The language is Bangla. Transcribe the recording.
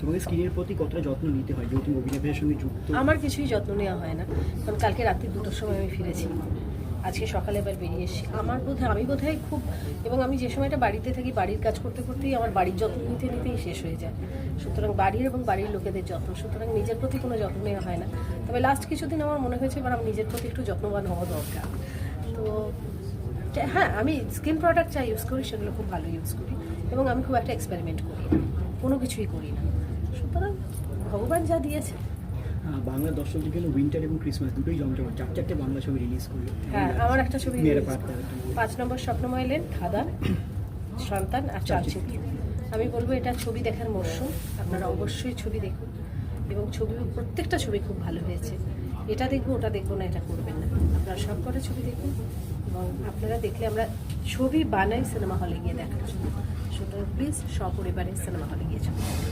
তোমাকে স্কিনের প্রতি কতটা যত্ন নিতে হয়? যেহেতু অভিনয়ের সঙ্গে যুক্ত? আমার কিছুই যত্ন নেওয়া হয় না। কারণ কালকে রাত্রি দুটোর সময় আমি ফিরেছি। আজকে সকালে এবার বেরিয়ে এসেছি। আমার বোধহয়, আমি বোধহয় খুব, এবং আমি যে সময়টা বাড়িতে থাকি, বাড়ির কাজ করতে করতেই আমার বাড়ির যত্ন নিতে নিতেই শেষ হয়ে যায়। সুতরাং বাড়ির এবং বাড়ির লোকেদের যত্ন। সুতরাং নিজের প্রতি কোনো যত্ন নেওয়া হয় না। তবে লাস্ট কিছুদিন আমার মনে হয়েছে, এবার আমার নিজের প্রতি একটু যত্নবান হওয়া দরকার। তো হ্যাঁ আমি স্কিন প্রোডাক্ট যা ইউজ করি, সেগুলো খুব ভালো ইউজ করি। এবং আমি খুব একটা এক্সপেরিমেন্ট করি কোনো কিছুই করি না। সুতরাং ভগবান যা দিয়েছে। আহ, বাংলা দর্শকদের জন্য উইন্টার এবং ক্রিসমাস দুটোই জমজমাট। চার চারটে বাংলা ছবি রিলিজ করল। হ্যাঁ আমার একটা ছবি। পাঁচ নম্বর স্বপ্নময় লেন খাদান সন্তান আর চালচিত্র আমি বলব এটা ছবি দেখার মরশুম। আপনারা অবশ্যই ছবি দেখুন। এবং ছবি প্রত্যেকটা ছবি খুব ভালো হয়েছে। এটা দেখব ওটা দেখব না এটা করবেন না। আপনারা সব কটা ছবি দেখুন এবং আপনারা দেখলে আমরা ছবি বানাই সিনেমা হলে গিয়ে দেখার জন্য। সুতরাং প্লিজ সপরিবারে সিনেমা হলে গিয়ে ছবি দেখুন।